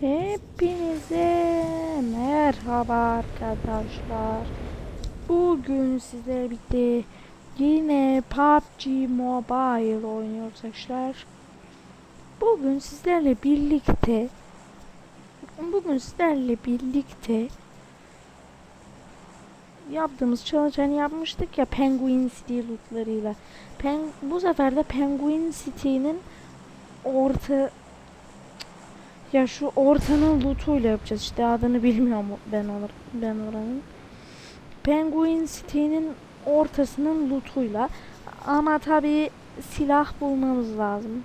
Hepinize merhaba arkadaşlar. Bugün sizlerle birlikte yine PUBG Mobile oynuyoruz arkadaşlar. Bugün sizlerle birlikte bugün sizlerle birlikte yaptığımız challenge'ını yapmıştık ya Penguin City lootlarıyla. Pen bu sefer de Penguin City'nin orta ya şu ortanın lootuyla yapacağız işte adını bilmiyorum ben or ben oranın. Penguin City'nin ortasının lootuyla ama tabii silah bulmamız lazım.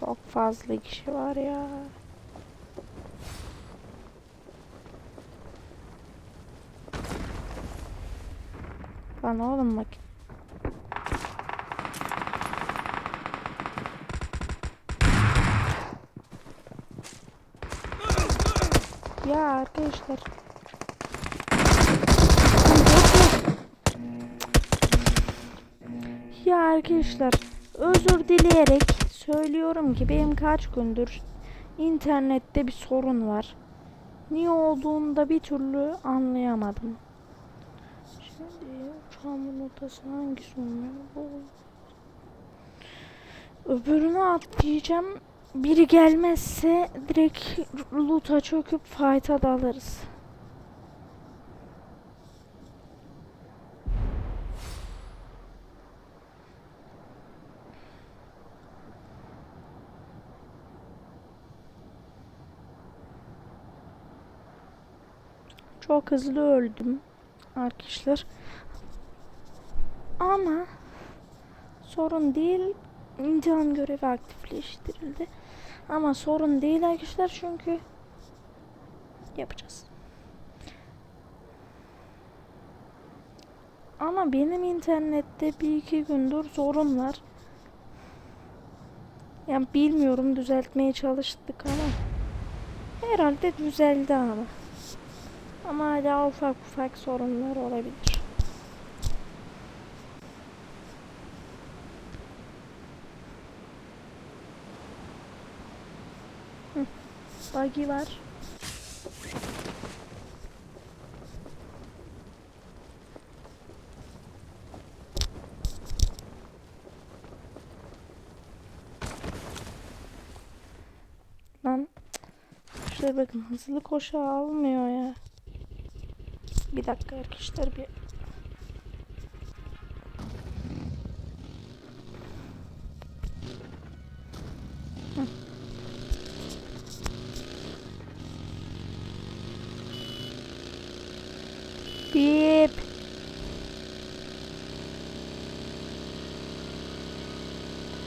Çok fazla kişi var ya. Lan oğlum bak. Ya arkadaşlar. Ya arkadaşlar özür dileyerek söylüyorum ki benim kaç gündür internette bir sorun var. Niye olduğunu da bir türlü anlayamadım. Uçağımın ortası hangisi olmuyor? Bu. Öbürünü atlayacağım. Biri gelmezse direkt loot'a çöküp fight'a dalarız. Çok hızlı öldüm arkadaşlar. Ama sorun değil. İmtihan görevi aktifleştirildi. Ama sorun değil arkadaşlar çünkü yapacağız. Ama benim internette bir iki gündür sorun var. Yani bilmiyorum düzeltmeye çalıştık ama herhalde düzeldi ama. Ama hala ufak ufak sorunlar olabilir. Buggy var. Lan Şuraya bakın hızlı koşu almıyor ya. Bir dakika arkadaşlar bir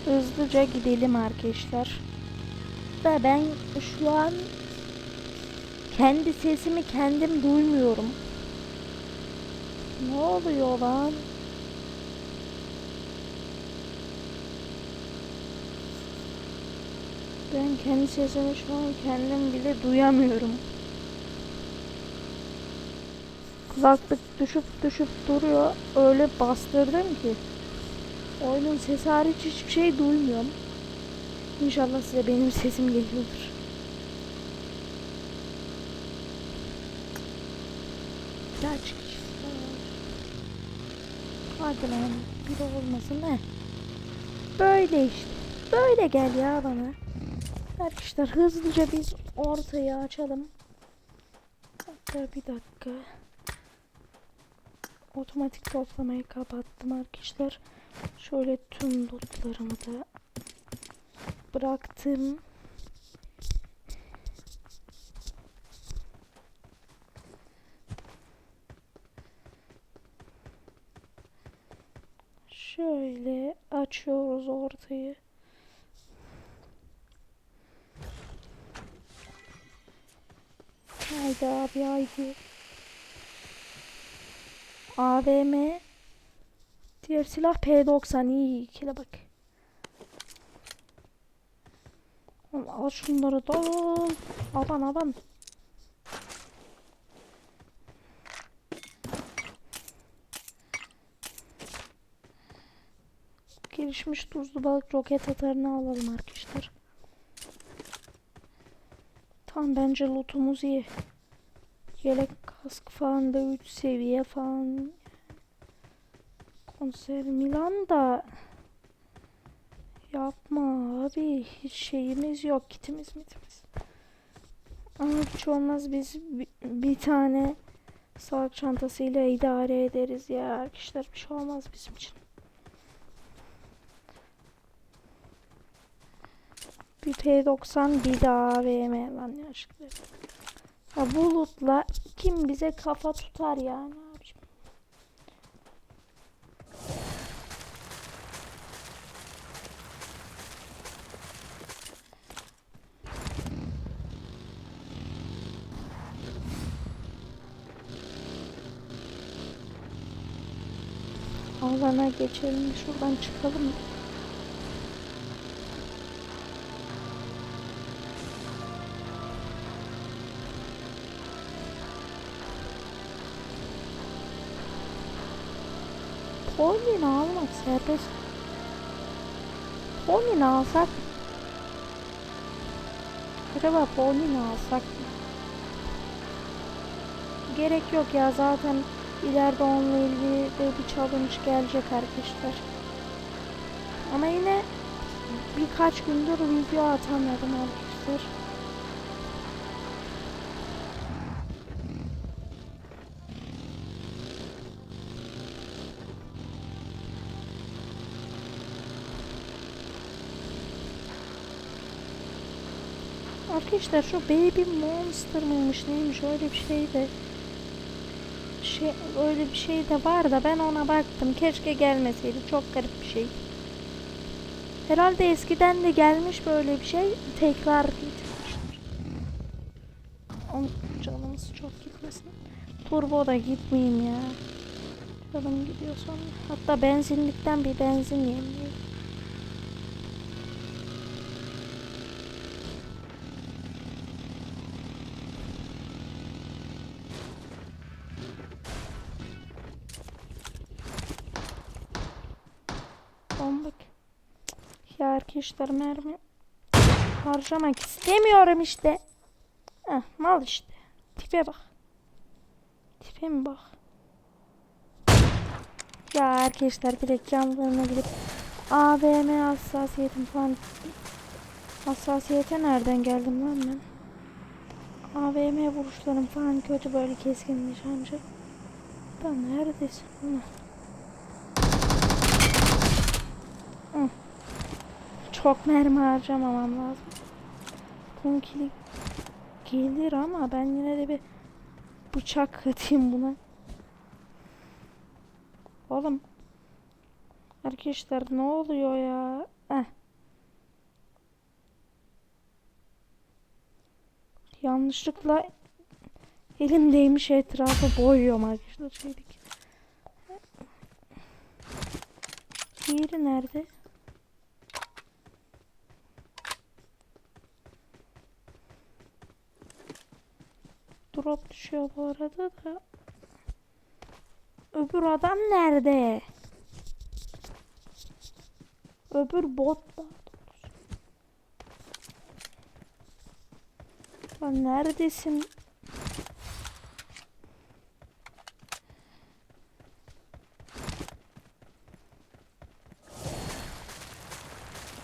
Hızlıca gidelim arkadaşlar. Ve ben şu an kendi sesimi kendim duymuyorum. Ne oluyor lan? Ben kendi sesimi şu an kendim bile duyamıyorum. Kulaklık düşüp düşüp duruyor. Öyle bastırdım ki. Oyunun sesi hariç hiçbir şey duymuyorum. İnşallah size benim sesim geliyordur. Kaç kişi var? Hadi lan biri olmasın ne? Böyle işte. Böyle gel ya bana. Arkadaşlar hızlıca biz ortayı açalım. Hatta bir dakika. Otomatik toplamayı kapattım arkadaşlar. Şöyle tüm lootlarımı da bıraktım. Şöyle açıyoruz ortayı. Haydi abi haydi. AVM. Diğer silah P90 iyi ikile bak. Al şunları da aban aban. Gelişmiş tuzlu balık roket atarını alalım arkadaşlar. Tamam bence lootumuz iyi. Yelek kask falan da 3 seviye falan Konser Milan da yapma abi hiç şeyimiz yok kitimiz mitimiz. Ama hiç olmaz biz bir, bir tane sağlık çantasıyla idare ederiz ya arkadaşlar bir şey olmaz bizim için. Bir P90 bir daha AVM lan yaşlıkları. Ya bulutla kim bize kafa tutar yani Alana geçelim şuradan çıkalım. Polin almak serbest. Polin alsak? Acaba Polin alsak? Gerek yok ya zaten ileride onunla ilgili de bir challenge gelecek arkadaşlar. Ama yine birkaç gündür video atamadım arkadaşlar. Arkadaşlar şu Baby Monster mıymış neymiş öyle bir şey de şey öyle bir şey de var da ben ona baktım keşke gelmeseydi çok garip bir şey. Herhalde eskiden de gelmiş böyle bir şey tekrar getirmişler. Onun canımız çok gitmesin. Turbo da gitmeyeyim ya. Canım gidiyor sonra. Hatta benzinlikten bir benzin yemeyeyim. Arkadaşlar mermi harcamak istemiyorum işte. Heh, mal işte. Tipe bak. Tipe mi bak? Ya arkadaşlar direkt canlarına gidip AVM hassasiyetim falan hassasiyete nereden geldim lan ben? AVM vuruşlarım falan kötü böyle keskin nişancı. Da neredesin? Hı. Çok mermi harcamamam lazım. Punkili gelir ama ben yine de bir bıçak atayım buna. Oğlum. Arkadaşlar ne oluyor ya? Eh. Yanlışlıkla elimdeymiş etrafı boyuyorum arkadaşlar şeydik. Diğeri nerede? Drop düşüyor bu arada da. Öbür adam nerede? Öbür bot da. Lan neredesin?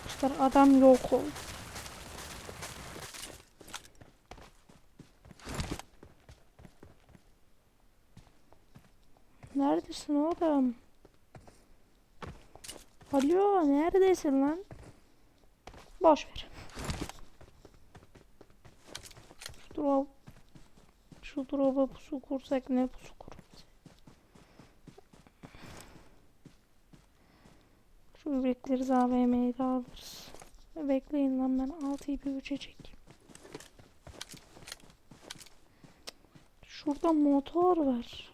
İşte adam yok oldu. Neredesin oğlum? Alo neredesin lan? Boş ver. Şu drop şu drop'a pusu kursak ne pusu kurarız? Şu ürekleri AVM'yi de alırız. Bekleyin lan ben 6'yı bir 3'e çekeyim. Şurada motor var.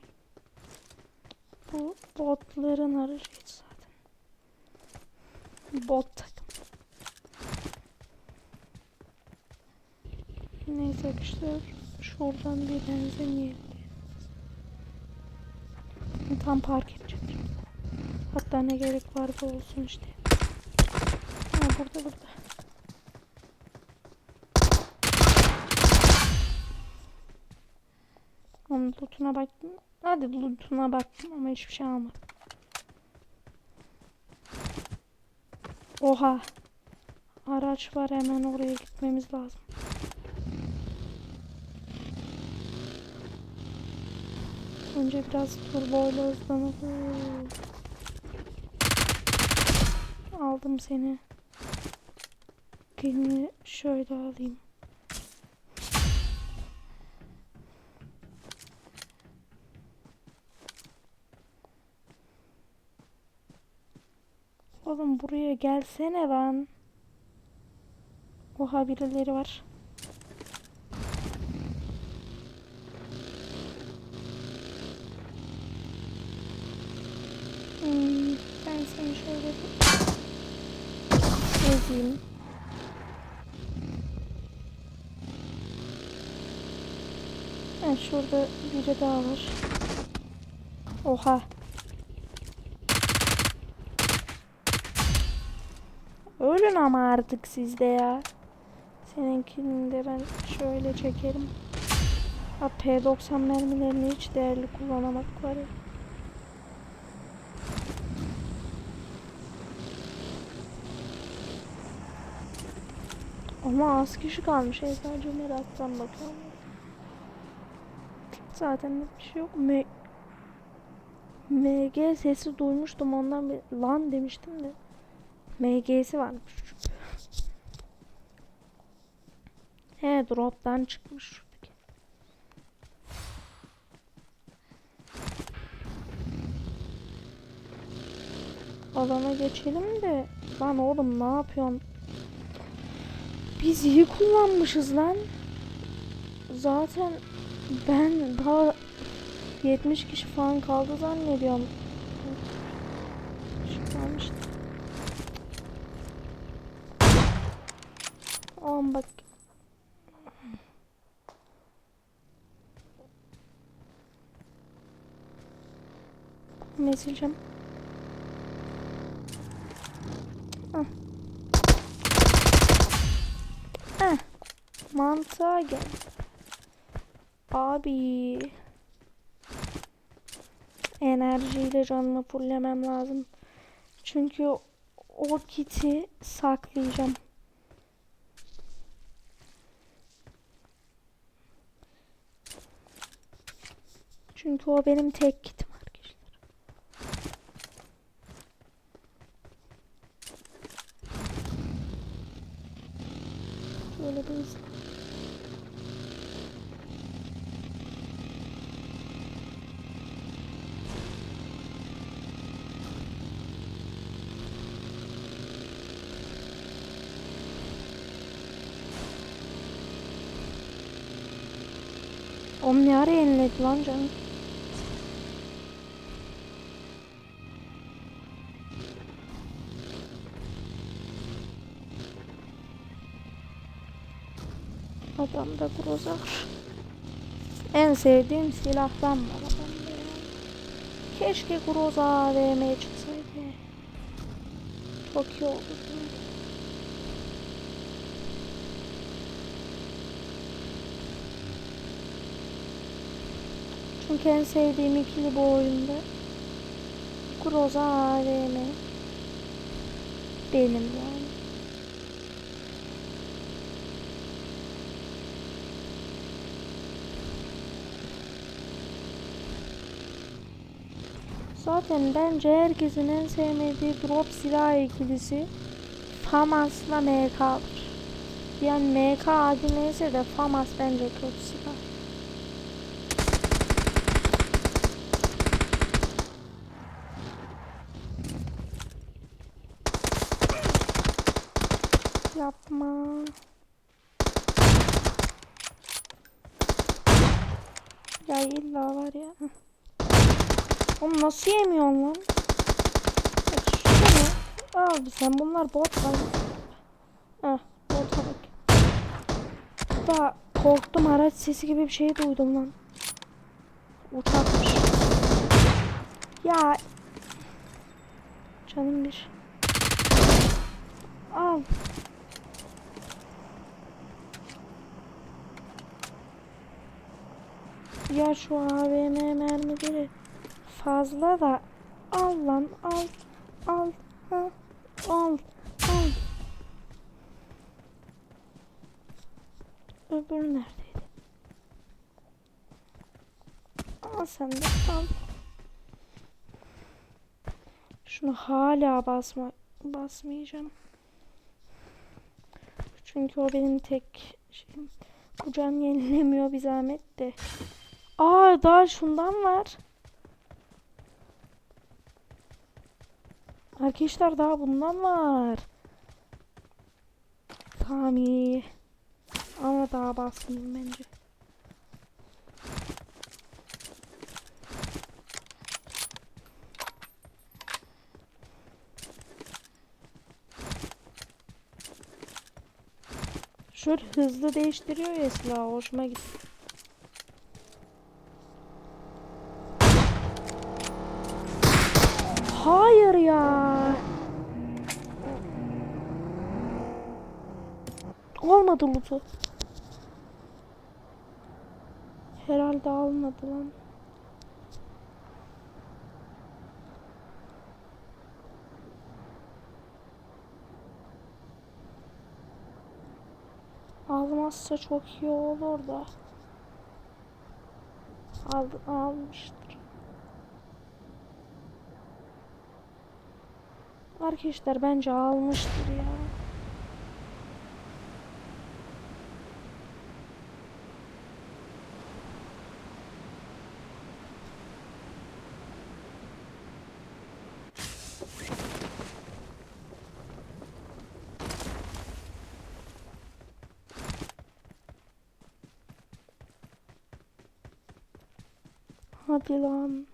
Bu botların aracıydı zaten. Bot takım. Neyse arkadaşlar. Şuradan bir benzin yiyelim. Tam park edeceğim şimdi. Hatta ne gerek vardı olsun işte. burada burada. Onun lootuna baktım. Hadi lootuna baktım ama hiçbir şey almadım. Oha. Araç var hemen oraya gitmemiz lazım. Önce biraz turboyla hızlanalım. Aldım seni. Kilini şöyle alayım. Oğlum buraya gelsene lan. Oha birileri var. Hmm, ben seni şöyle ezeyim. Ha, şurada biri daha var. Oha. Ölün ama artık sizde ya. Seninkini de ben şöyle çekerim. Ha P90 mermilerini hiç değerli kullanamadık var ya. Ama az kişi kalmış. E sadece meraktan bakıyorum. Zaten bir şey yok. M MG sesi duymuştum ondan bir lan demiştim de. MG'si varmış. He drop'tan çıkmış. Alana geçelim de lan oğlum ne yapıyorsun? Biz iyi kullanmışız lan. Zaten ben daha 70 kişi falan kaldı zannediyorum. Mesajım. Ah. Ah. Mantığa gel. Abi. Enerjiyle canımı fullemem lazım. Çünkü o kiti saklayacağım. Çünkü o benim tek kitim arkadaşlar. Bir hızlı. Oğlum ne ara yeniledi lan canım? Adamda groza var. En sevdiğim silahtan var adamda ya. Keşke groza AVM çıksaydı. Çok iyi olurdu. Çünkü en sevdiğim ikili bu oyunda. Groza AVM. Benim yani. Zaten bence herkesin en sevmediği drop silah ikilisi FAMAS'la MK'dır. Yani MK adı neyse de FAMAS bence kötü silah. Yapma. Ya illa var ya. Oğlum nasıl yemiyorsun lan? Abi sen bunlar bot lan. Heh bota bak. Daha korktum araç sesi gibi bir şey duydum lan. Uçakmış. Ya. Canım bir. Al. Ya şu AVM mermileri fazla da al lan al al ha, al al. Öbürü neredeydi? Al sen de al. Şunu hala basma basmayacağım. Çünkü o benim tek şeyim. Kucağım yenilemiyor bir zahmet de. Aa daha şundan var. Arkadaşlar daha bundan var. İyi. Ama daha basmayayım bence. Şöyle hızlı değiştiriyor ya silahı hoşuma gitti. Hayır ya. Olmadı loot'u. Herhalde almadı lan. Almazsa çok iyi olur da. Aldı, almıştır. Arkadaşlar bence almıştır ya. Hadi lan.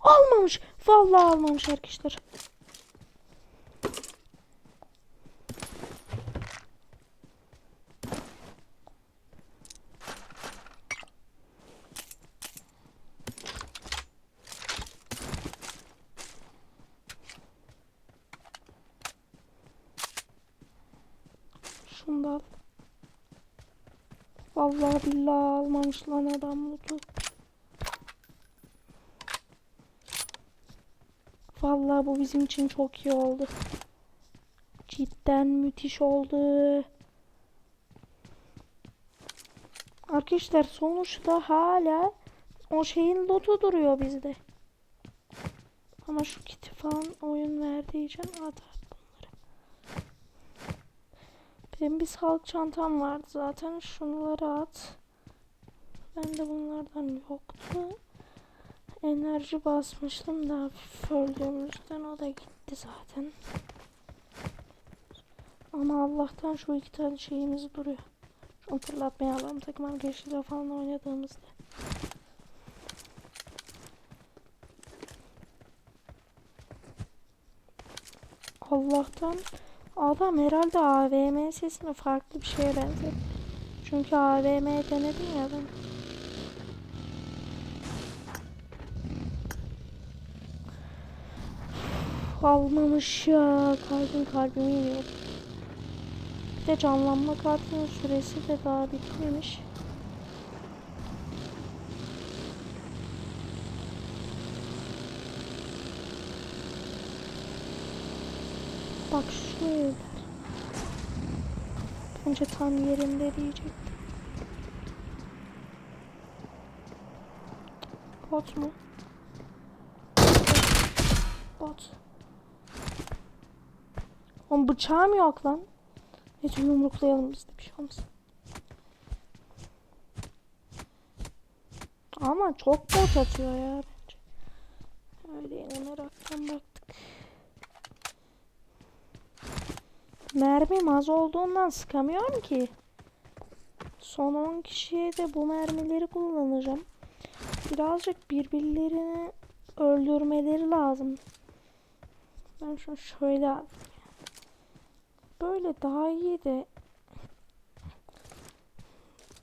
Almamış. Vallahi almamış arkadaşlar. Şunu. Vallahi billahi almamış lan adam loot'u. Bu bizim için çok iyi oldu. Cidden müthiş oldu. Arkadaşlar sonuçta hala o şeyin loot'u duruyor bizde. Ama şu kiti falan oyun verdiği için at at bunları. Benim bir sağlık çantam vardı zaten. Şunları at. Bende bunlardan yoktu. Enerji basmıştım da hafif öldüğümüzden o da gitti zaten. Ama Allah'tan şu iki tane şeyimiz duruyor. Şunu fırlatmayalım takım arkadaşıyla falan oynadığımızda. Allah'tan adam herhalde AVM sesini farklı bir şeye benzetti. Çünkü AVM denedim ya ben. Almamış ya. Kalbim kalbimi yiyor. Bir de canlanma kartının süresi de daha bitmemiş. Bak evler. Bence tam yerinde diyecektim. Bot mu? Bot. Oğlum bıçağım yok lan. Neyse yumruklayalım biz de bir şey olmasın. Ama çok bot atıyor ya bence. Öyle inanaraktan baktık. Mermim az olduğundan sıkamıyorum ki. Son 10 kişiye de bu mermileri kullanacağım. Birazcık birbirlerini öldürmeleri lazım. Ben şunu şöyle alayım. Böyle daha iyi de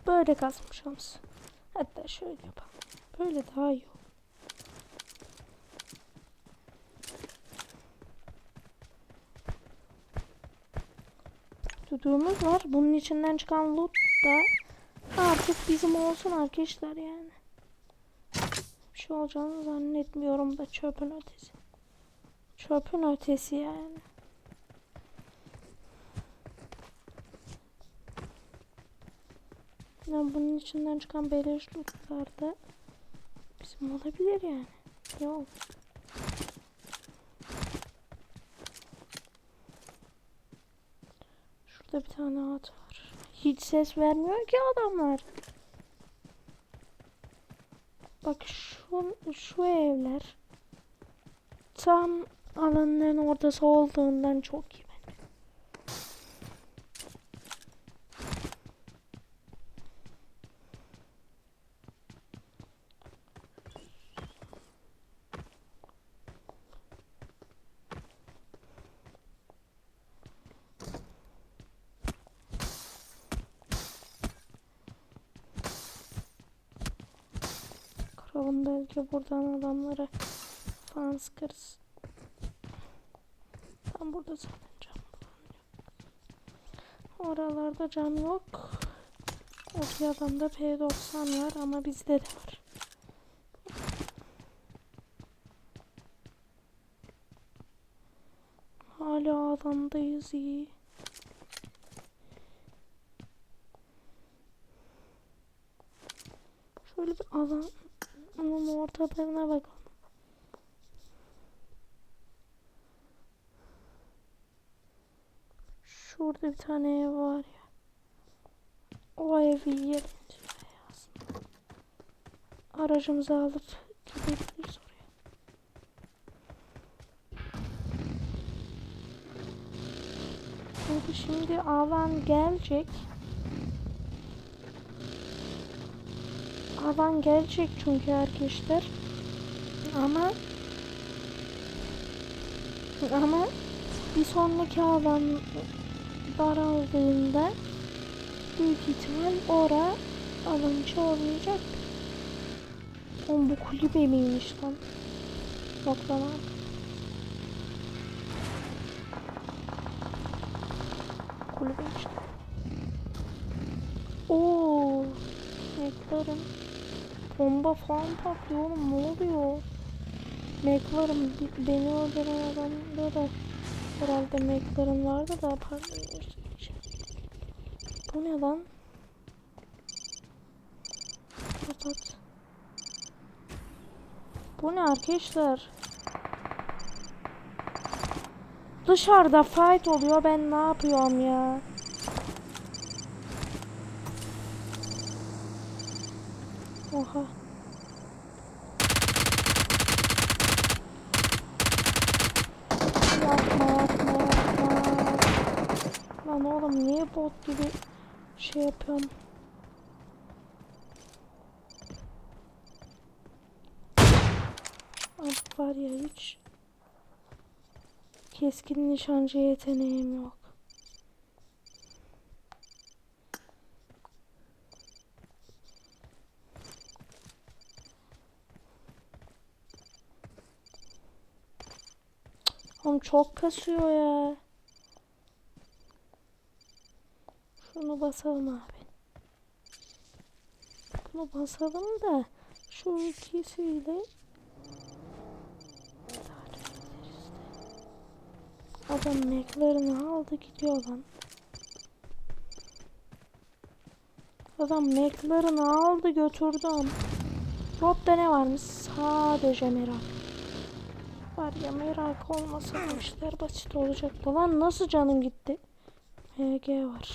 böyle kazmışız. Hatta şöyle yapalım. Böyle daha iyi olur. var. Bunun içinden çıkan loot da artık bizim olsun arkadaşlar yani. Bir şey olacağını zannetmiyorum da çöpün ötesi. Çöpün ötesi yani. Ya bunun içinden çıkan lootlar da bizim olabilir yani. Yok. Şurada bir tane at var. Hiç ses vermiyor ki adamlar. Bak şu, şu evler tam alanların ortası olduğundan çok iyi belki buradan adamları falan sıkarız. Tam burada zaten cam yok. Oralarda cam yok. Orta adamda P90 var ama bizde de var. Hala adamdayız iyi. Şöyle bir alan onun ortalarına bakalım. Şurada bir tane ev var ya. O evi yiyelim. Aracımızı alıp gidebiliriz oraya. Çünkü şimdi alan gelecek. Alan gelecek çünkü arkadaşlar. Ama ama bir sonraki alan daraldığında büyük ihtimal ora içi olmayacak. Oğlum bu kulübe miymiş lan? Yok lan abi. Kulübe işte. Oo, McLaren. Bomba falan patlıyor oğlum ne oluyor? Bi- beni öldüren adamda da herhalde McLaren vardı da pardon. Bu ne lan? Kapat. Bu ne arkadaşlar? Dışarıda fight oluyor ben ne yapıyorum ya? Oha. Yapma yapma yapma. Lan oğlum niye bot gibi şey yapıyorum? Abi var ya hiç keskin nişancı yeteneğim yok. Oğlum çok kasıyor ya. Şunu basalım abi. Bunu basalım da şu ikisiyle. Adam meklerini aldı gidiyor lan. Adam meklerini aldı götürdü ama. Rob'da ne varmış? Sadece merak. Var ya merak olmasa bu işler basit olacaktı. Lan nasıl canım gitti? HG var.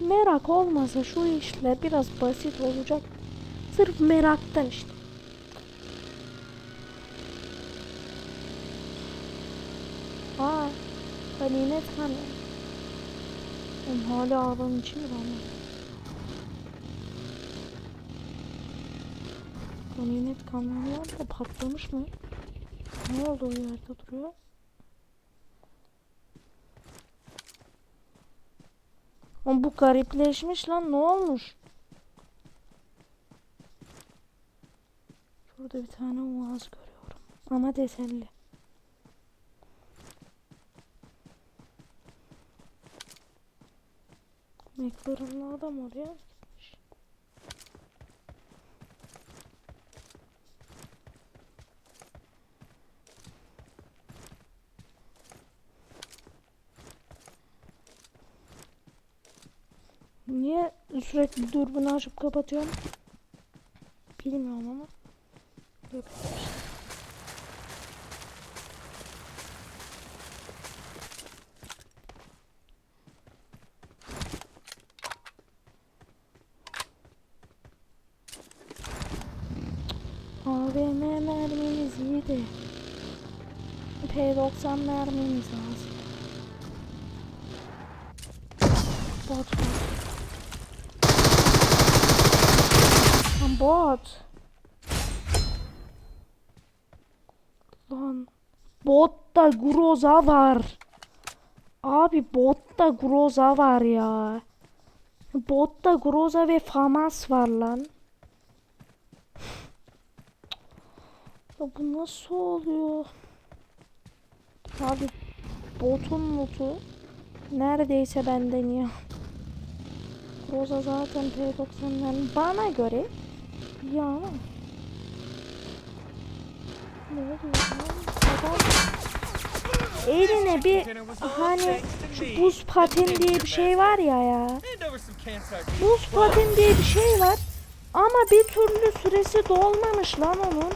Merak olmasa şu işler biraz basit olacak. Sırf meraktan işte. Aa, ganimet kamyon. Oğlum hala alanın içi mi lan? Ganimet kamyonlar da patlamış mı? Ne oldu o yerde duruyor? Ama bu garipleşmiş lan ne olmuş? Şurada bir tane uaz görüyorum. Ama desenli. McLaren'lı adam oraya gitmiş. Niye sürekli dürbünü açıp kapatıyorum? Bilmiyorum ama. Yok. AVM mermimiz iyiydi. P90 mermimiz lazım. Bot bot. Bot. Lan. Botta Groza var. Abi botta Groza var ya. Botta Groza ve Famas var lan. Ya bu nasıl oluyor? Abi botun notu neredeyse benden ya. Roza zaten P90'dan bana göre ya. Ne oluyor? Adam eline bir hani şu buz paten diye bir şey var ya ya. Buz paten diye bir şey var. Ama bir türlü süresi dolmamış lan onun.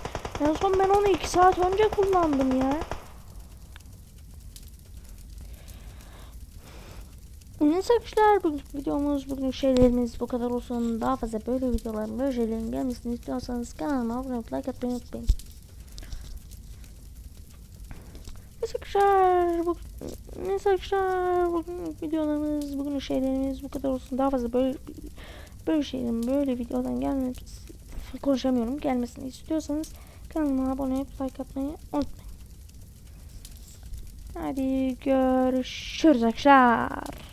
En son ben onu 2 saat önce kullandım ya. Neyse arkadaşlar bugünkü videomuz, bugün şeylerimiz bu kadar olsun. Daha fazla böyle videoların, böyle şeylerin gelmesini istiyorsanız kanalıma abone olup like atmayı unutmayın. Arkadaşlar, bu, arkadaşlar bugün videolarımız, bugün şeylerimiz bu kadar olsun. Daha fazla böyle böyle şeylerin, böyle videodan gelmesi konuşamıyorum. Gelmesini istiyorsanız kanalıma abone olup like atmayı unutmayın. Hadi görüşürüz arkadaşlar.